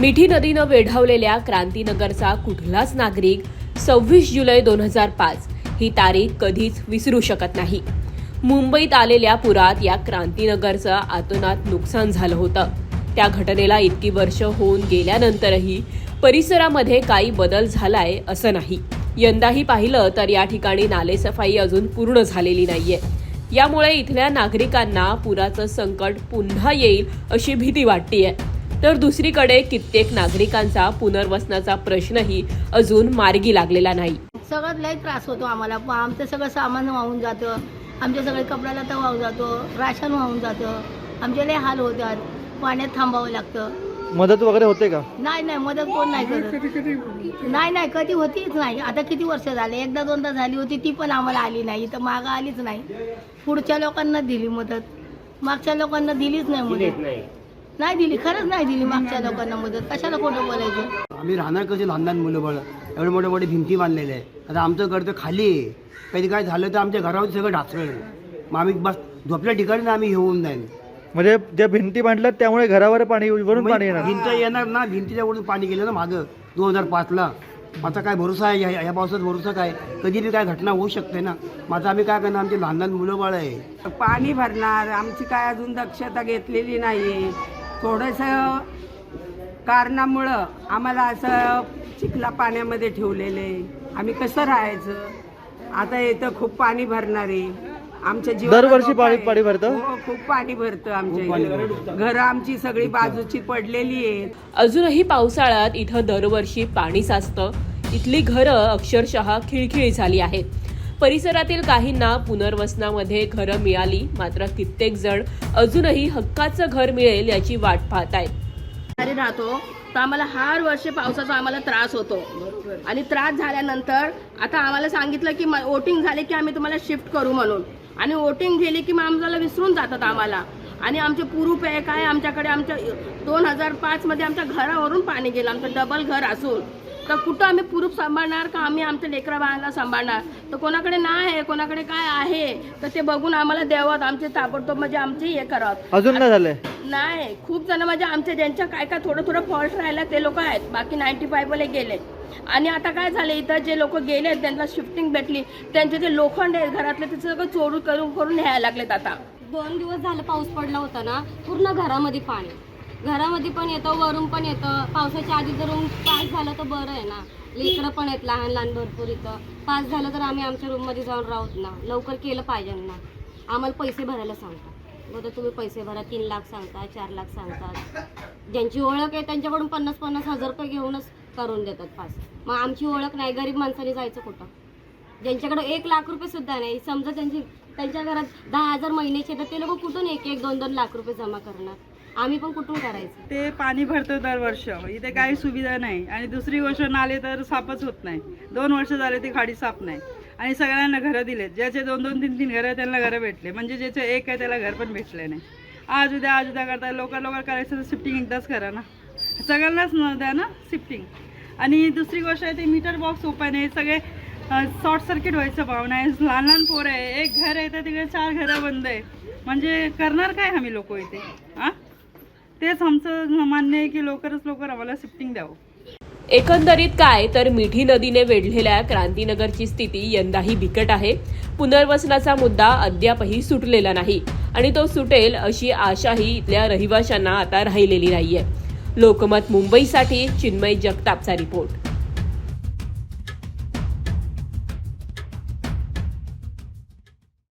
मिठी नदीनं वेढावलेल्या क्रांतीनगरचा कुठलाच नागरिक सव्वीस जुलै दोन हजार पाच ही तारीख कधीच विसरू शकत नाही. मुंबईत आलेल्या पुरात या क्रांतीनगरचं आतोनात नुकसान झालं होतं. त्या घटनेला इतकी वर्ष होऊन गेल्यानंतरही परिसरामध्ये काही बदल झालाय असं नाही. यंदाही पाहिलं तर या ठिकाणी नालेसफाई अजून पूर्ण झालेली नाहीये. यामुळे इथल्या नागरिकांना पुराचं संकट पुन्हा येईल अशी भीती वाटतीये. तर दुसरीकडे कित्येक नागरिकांचा पुनर्वसनाचा प्रश्नही अजून मार्गी लागलेला नाही. सगळ्यात लई त्रास होतो आम्हाला. आमचं सगळं सामान वाहून जातं. आमचे सगळे कपड्याला तर वाहून जातो. राशन वाहून जातं. आमचे लई हाल होतात. पाण्यात थांबावं लागतं. मदत वगैरे होते का? नाही नाही. मदत कोण नाही करत. नाही नाही. कधी होतीच नाही. आता किती वर्ष झाले? एकदा दोनदा झाली होती. ती पण आम्हाला आली नाही. तर मागं आलीच नाही. पुढच्या लोकांना दिली मदत. मागच्या लोकांना दिलीच नाही मदत. नाही दिली खरंच नाही दिली मागच्या लोकांना मदत. कशाला खोटं बोलायचं? आम्ही राहणार कसे लहान लहान मुलं बळ एवढे मोठे मोठे भिंती बांधलेले आहे आता आमचं घर तर खाली आहे. कधी काय झालं तर आमच्या घरावर सगळं ढासळलं. मग आम्ही बस झोपल्या ठिकाणी आम्ही येऊन जाईल म्हणजे ज्या भिंती बांधल्यात त्यामुळे घरावर पाणी वरून पाणी येणार. भिंत येणार ना भिंतीच्या वरून पाणी गेलं ना मागं दोन हजार पाचला. आता काय भरोसा आहे? ह्या ह्या पावसात भरोसा काय? कधी बी काय घटना होऊ शकते ना. मग आता आम्ही काय करणार? आमचे लहान लहान मुलं बाळ आहे. पाणी भरणार आमची काय अजून दक्षता घेतलेली नाही थोडंसं कारणामुळं आम्हाला असं चिखला पाण्यामध्ये ठेवलेलं आहे. आम्ही कसं राहायचं? आता इथं खूप पाणी भरणार आहे. आमच्या जीवाला दरवर्षी धोका पाणी- आहे. पाणी भरतं? हो खूप पाणी भरतं आमच्या इकडे. घरं आमची सगळी बाजूची पडलेली आहेत. अजूनही पावसाळ्यात इथं दरवर्षी पाणी साचतं. इथली घरं अक्षरशः खिळखिळी झाली आहेत. परिसरातील काहींना पुनर्वसनामध्ये घरं मिळाली मात्र कित्येक जण अजूनही हक्काचं घर मिळेल याची वाट पाहत आहेत. राहतो तर आम्हाला हर वर्षी पावसाचा आम्हाला त्रास होतो. आणि त्रास झाल्यानंतर आता आम्हाला सांगितलं की वोटिंग झाले की आम्ही तुम्हाला शिफ्ट करू म्हणून. आणि वोटिंग गेली की मग आम्हाला विसरून जातात आम्हाला. आणि आमचे पुरूप आहे काय? आमच्याकडे आमच्या दोन हजार पाचमध्ये आमच्या घरावरून पाणी गेलं. आमचं डबल घर असून. तर कुठं आम्ही पुरूप सांभाळणार का आम्ही आमच्या लेकरा बाळांना सांभाळणार? तर कोणाकडे नाही आहे कोणाकडे काय आहे तर ते बघून आम्हाला द्यावं आमचे ताबडतोब म्हणजे आमचे हे करावं. अजून काय झालंय? नाही खूप जण म्हणजे आमच्या ज्यांच्या काय काय थोडं थोडं फॉल्ट राहिला ते लोक आहेत. बाकी नाईन्टी फायव्हवाले गेले. आणि आता काय झालं इथं जे लोक गेले त्यांना शिफ्टिंग भेटली. त्यांचे जे लोखंड आहेत घरातले ते सगळं चोरून करून करून न्यायला लागलेत आता. दोन दिवस झालं पाऊस पडला होता ना पूर्ण घरामध्ये पाणी. घरामध्ये पण येतं वरून पण येतं. पावसाच्या आधी जर पास झालं तर बरं आहे ना. लेकरं पण आहेत लहान लहान भरपूर इथं. पास झालं तर आम्ही आमच्या रूममध्ये जाऊन राहूत ना. लवकर केलं पाहिजे ना. आम्हाला पैसे भरायला सांगतात. बघा तुम्ही पैसे भरा तीन लाख सांगता चार लाख सांगतात. ज्यांची ओळख आहे त्यांच्याकडून पन्नास पन्नास हजार रुपये घेऊनच करून देतात पास. मग आमची ओळख नाही गरीब माणसाने जायचं कुठं? ज्यांच्याकडे एक लाख रुपये सुद्धा नाही. समजा त्यांची त्यांच्या घरात दहा हजार महिन्याचे तर ते लोक कुठून एक एक दोन दोन लाख रुपये जमा करणार? आम्ही पण कुठून करायचं? ते पाणी भरतं दरवर्ष. इथे काही सुविधा नाही. आणि दुसरी गोष्ट नाले तर साफच होत नाही. दोन वर्ष झाले ती खाडी साफ नाही. आणि सगळ्यांना घरं दिलेत. ज्याचे दोन दोन तीन तीन घरं त्यांना घरं भेटले. म्हणजे ज्याचे एक आहे त्याला घर पण भेटले नाही. आज उद्या आज उद्या करता लवकर लवकर करायचं तर शिफ्टिंग एकदाच करा ना. सगळ्यांनाच न द्या ना शिफ्टिंग आणि दुसरी गोष्ट आहे ते मीटर बॉक्स ओपन आहे. सगळे शॉर्ट सर्किट व्हायचं भावना आहे. लहान लहान पोरं आहे. एक घर आहे तर तिकडे चार घरं बंद आहे. म्हणजे करणार काय आम्ही लोक इथे? हां तेच आमचं मान्य आहे की लवकरच लवकर आम्हाला शिफ्टिंग द्यावं. एकंदरीत काय तर मिठी नदीने वेढलेल्या क्रांतीनगरची स्थिती यंदाही बिकट आहे. पुनर्वसनाचा मुद्दा अद्यापही सुटलेला नाही आणि तो सुटेल अशी आशाही इथल्या रहिवाशांना आता राहिलेली नाहीये. लोकमत मुंबईसाठी चिन्मय जगतापचा रिपोर्ट.